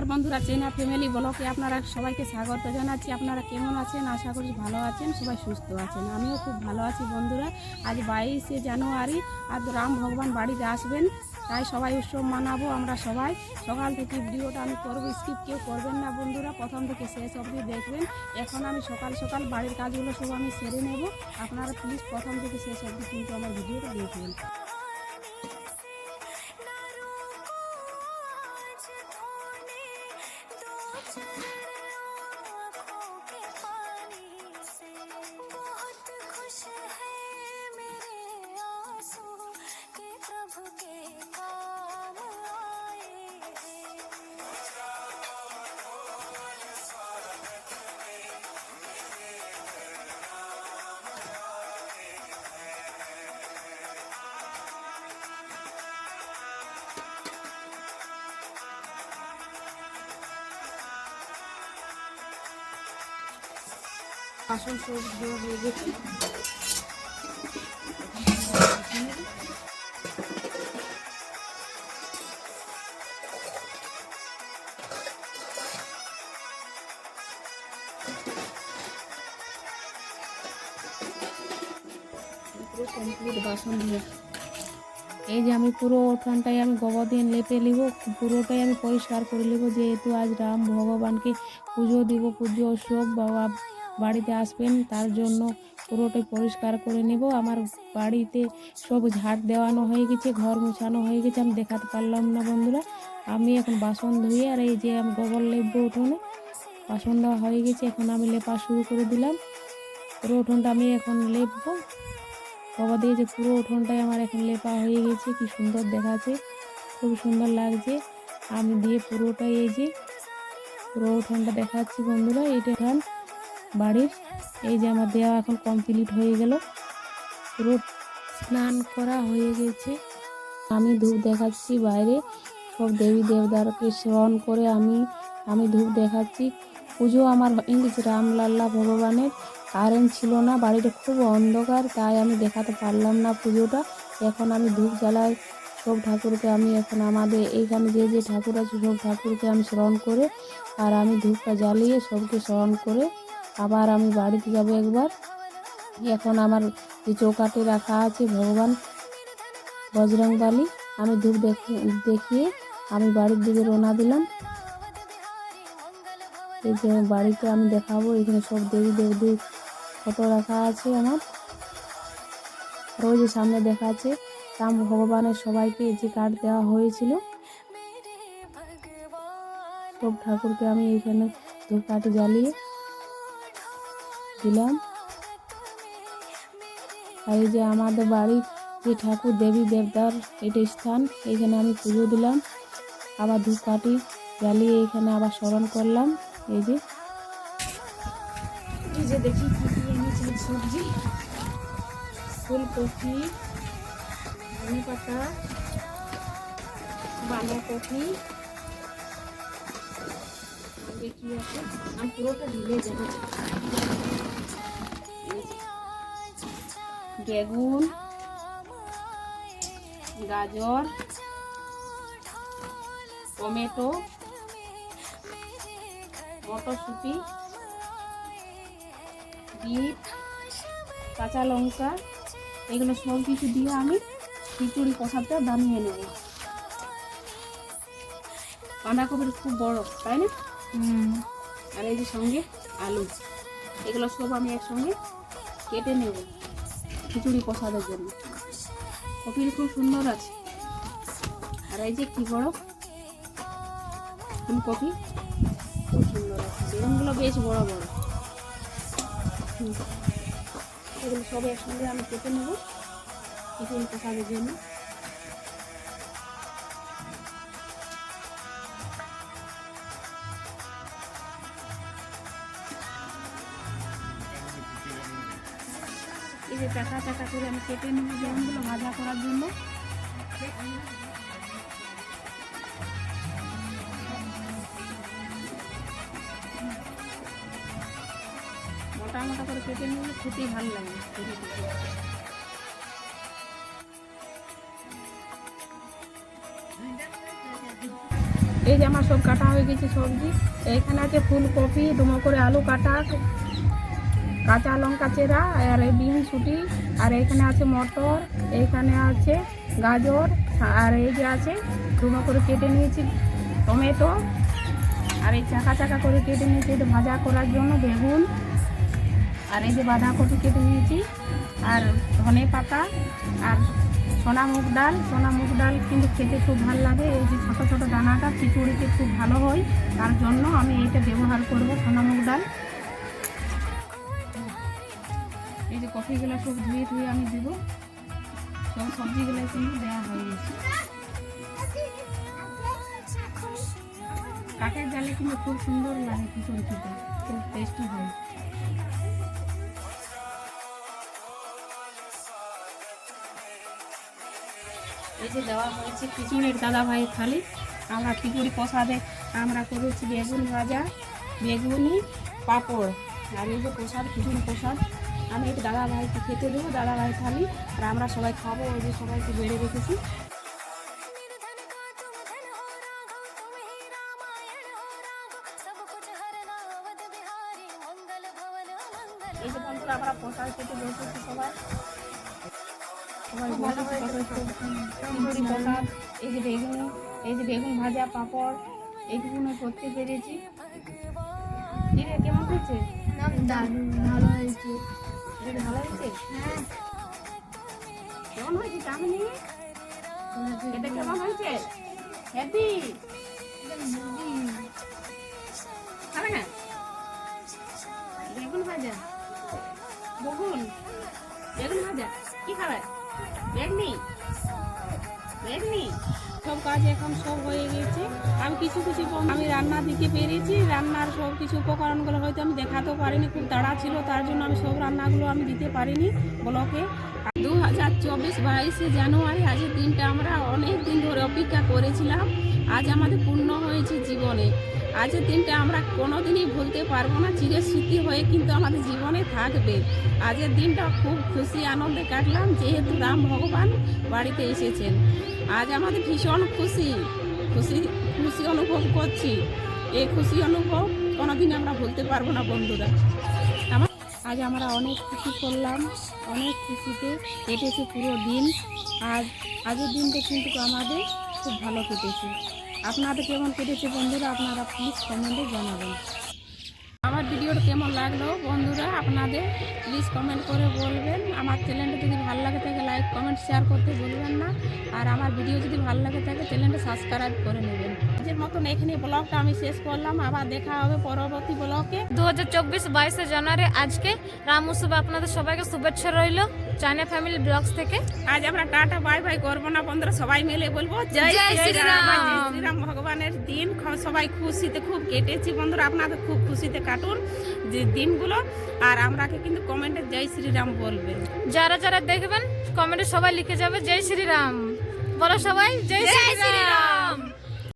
নমস্কার বন্ধুরা, চেনা ফ্যামিলি ব্লকে আপনারা সবাইকে স্বাগত জানাচ্ছি। আপনারা কেমন আছেন? আশা করি ভালো আছেন, সবাই সুস্থ আছেন। আমিও খুব ভালো আছি বন্ধুরা। আজ বাইশে জানুয়ারি, আজ রাম ভগবান বাড়িতে আসবেন, তাই সবাই উৎসব মানাবো আমরা সবাই। সকাল থেকে ভিডিওটা আমি করব স্কিপ কেউ করবেন না বন্ধুরা। প্রথম থেকে শেষ অবধি দেখবেন। এখন আমি সকাল সকাল বাড়ির কাজগুলো সব আমি সেরে নেব। আপনারা প্লিজ প্রথম থেকে শেষ অবধি কিন্তু আমার ভিডিওটা দেখবেন। বাসন সব ধোয়া হয়ে গেছে। এই যে আমি পুরো উঠানটাই আমি গোবর দিয়ে লেপে নিব, পুরোটাই আমি পরিষ্কার করে নেব, যেহেতু আজ রাম ভগবানকে পুজো দিব, পুজো সব বাবা বাড়িতে আসবেন, তার জন্য পুরোটাই পরিষ্কার করে নেব। আমার বাড়িতে সব ঝাড় দেওয়ানো হয়ে গেছে, ঘর মুছানো হয়ে গেছে, আমি দেখাতে পারলাম না বন্ধুরা। আমি এখন বাসন ধুয়ে আর এই যে আমি গোবর লেপবো উঠোনে, বাসন দেওয়া হয়ে গেছে, এখন আমি লেপা শুরু করে দিলাম। পুরো উঠোনটা আমি এখন লেপবো। বাবা দিয়ে যে পুরো উঠোনটাই আমার এখন লেপা হয়ে গেছে, কি সুন্দর দেখাচ্ছে, খুব সুন্দর লাগছে। আমি দিয়ে পুরোটাই এই যে পুরো উঠোনটা দেখাচ্ছি বন্ধুরা, এইটা উঠান। বাড়ির। এই যে আমার দেওয়া এখন কমপ্লিট হয়ে গেল। পুরো স্নান করা হয়ে গেছে। আমি ধূপ দেখাচ্ছি বাইরে। সব দেবী দেবদারকে স্মরণ করে আমি আমি ধূপ দেখাচ্ছি। পুজো আমার গেছে রামলাল্লা ভগবানের কারেন্ট ছিল না। বাড়িটা খুব অন্ধকার, তাই আমি দেখাতে পারলাম না পুজোটা। এখন আমি ধূপ জ্বালাই, সব ঠাকুরকে আমি এখন আমাদের এইখানে যে যে ঠাকুর আছে, সব ঠাকুরকে আমি স্মরণ করে, আর আমি ধূপটা জ্বালিয়ে সবকে স্মরণ করে আবার আমি বাড়িতে যাব একবার। এখন আমার যে চৌকাটে রাখা আছে ভগবান বজরংবালি, আমি ধূপ দেখে দেখিয়ে আমি বাড়ির দিকে রওনা দিলাম। এই যে বাড়িতে আমি দেখাবো, এখানে সব দেবী দেবদূত ফটো রাখা আছে আমার। যে সামনে দেখা আছে, রাম ভগবানের সবাইকে যে কার্ড দেওয়া হয়েছিল। সব ঠাকুরকে আমি এখানে ধূপ ধূপকাঠি জ্বালিয়ে দিলাম আর এই যে আমাদের বাড়ির যে ঠাকুর দেবী দেবতার এটা স্থান, এখানে আমি পুজো দিলাম। আবার ধূপকাঠি জ্বালিয়ে এখানে আবার স্মরণ করলাম। এই যে। দেখি সবজি। ফুলকপি ধনে পাতা বাঁধাকপি। বেগুন, গাজর, টমেটো, মটরশুঁটি, বিট, কাঁচা লঙ্কা, এগুলো সব কিছু দিয়ে আমি খিচুড়ি প্রসাদটা বানিয়ে নেব। বাঁধাকপির খুব বড়, তাই না? আর এই যে সঙ্গে আলু। এগুলো সব আমি একসঙ্গে কেটে নেব খিচুড়ি প্রসাদের জন্য। কপির খুব সুন্দর আছে। আর এই যে কি বড়? ফুলকপি খুব সুন্দর আছে। বেগুনগুলো বেশ বড় বড়। এগুলো সব একসঙ্গে আমি কেটে নেব খিচুড়ি প্রসাদের জন্য। যে চাকা চাকা করে আমি কেটে নেব বেগুনগুলো ভাজা করার জন্য মোটা মোটা করে কেটে নিলে খুবই ভালো লাগে। এই যে আমার সব কাটা হয়ে গেছে সবজি এইখানে আছে ফুলকপি ডুমো করে আলু কাটা কাঁচা লঙ্কা চেরা, আর এই বিন ছুটি আর এখানে আছে মটর এইখানে আছে গাজর, আর এই যে আছে ডুমো করে কেটে নিয়েছি টমেটো, আর এই চাকা চাকা করে কেটে নিয়েছি এটা ভাজা করার জন্য বেগুন, আর এই যে বাঁধাকপি কেটে নিয়েছি, আর ধনে পাতা, আর সোনা মুগ ডাল, সোনা মুগ ডাল কিন্তু খেতে খুব ভালো লাগে, এই যে ছোটো ছোটো দানাটা, খিচুড়িতে খুব ভালো হয়, তার জন্য আমি এইটা ব্যবহার করব, সোনা মুগ ডাল। এই যে কফিগুলো সব ধুয়ে ধুয়ে আমি দিব। সব সবজিগুলো কিন্তু দেওয়া হয়ে গেছে। কাঠের জালে কিন্তু খুব সুন্দর লাগে খিচুড়ি খেতে। খুব টেস্টি হয়। এই যে দেওয়া হয়েছে খিচুড়ির দাদা ভাই থালি। আমরা খিচুড়ি প্রসাদে আমরা করেছি বেগুন ভাজা, বেগুনি, পাঁপড়। আর এই যে প্রসাদ, খিচুড়ি প্রসাদ। আমি একটু দাদা ভাইকে খেতে দেবো দাদা ভাই খালি আর আমরা সবাই খাব ওই যে সবাইকে বেড়ে রেখেছি। এই যে আমরা খেতে বসেছি সবাই। সবাই এই যে এই যে ভাজা পাঁপড়, এইগুলো করতে পেরেছি। কেমন হয়েছে। ভালো হয়েছে? কেমন হয়েছে চাউমিন এটা কেমন হয়েছে? হ্যাপি খাবে না? বেগুন ভাজা। বেগুন? বেগুন ভাজা। কি খাবে? বেগনি? বেগনি? সব কাজ এখন সব হয়ে গেছে। আমি কিছু কিছু আমি রান্না দিতে পেরেছি। রান্নার সব কিছু উপকরণগুলো হয়তো আমি দেখাতেও পারিনি, খুব তাড়া ছিল, তার জন্য আমি সব রান্নাগুলো আমি দিতে পারিনি ব্লকে। দু হাজার চব্বিশ বাইশে জানুয়ারি আজকের দিনটা আমরা অনেক দিন ধরে অপেক্ষা করেছিলাম। আজ আমাদের পূর্ণ হয়েছে জীবনে। আজকের দিনটা আমরা কোনোদিনই ভুলতে পারব না, চিরস্মৃতি হয়ে কিন্তু আমাদের জীবনে থাকবে। আজের দিনটা খুব খুশি, আনন্দে কাটলাম, যেহেতু রাম ভগবান বাড়িতে এসেছেন। আজ আমাদের ভীষণ খুশি। খুশি খুশি অনুভব করছি। এই খুশি অনুভব কোনোদিন আমরা ভুলতে পারব না, বন্ধুরা। আমার আজ আমরা অনেক খুশি করলাম, অনেক খুশিতে কেটেছে পুরো দিন। আজ আজের দিনটা কিন্তু আমাদের খুব ভালো কেটেছে। আপনাদের কেমন কেটেছে বন্ধুরা, আপনারা প্লিজ কমেন্টে জানাবেন। ভিডিওটা কেমন লাগল বন্ধুরা আপনাদের? প্লিজ কমেন্ট করে বলবেন। আমার চ্যানেলটা যদি ভালো লাগে থাকে লাইক কমেন্ট শেয়ার করতে বলবেন না। আর আমার ভিডিও যদি ভালো লাগে থাকে চ্যানেলটা সাবস্ক্রাইব করে নেবেন। নিজের মতন এখানে ব্লগটা আমি শেষ করলাম। আবার দেখা হবে পরবর্তী ব্লগে। দু হাজার চব্বিশ বাইশে জানুয়ারি আজকে রাম উৎসবে আপনাদের সবাইকে শুভেচ্ছা রইল। চায়না ফ্যামিলি ব্লগস থেকে। আজ আমরা টাটা বাই বাই করব না বন্ধুরা সবাই মিলে বলব জয় শ্রীরাম। ভগবানের দিন। সবাই খুশিতে খুব কেটেছি বন্ধুরা আপনাদের খুব খুশিতে কাটুন যে দিনগুলো। আর আমরাকে কিন্তু কমেন্টে জয় শ্রীরাম বলবেন যারা যারা দেখবেন কমেন্টে সবাই লিখে যাবে জয় শ্রীরাম। বলো সবাই জয় শ্রীরাম।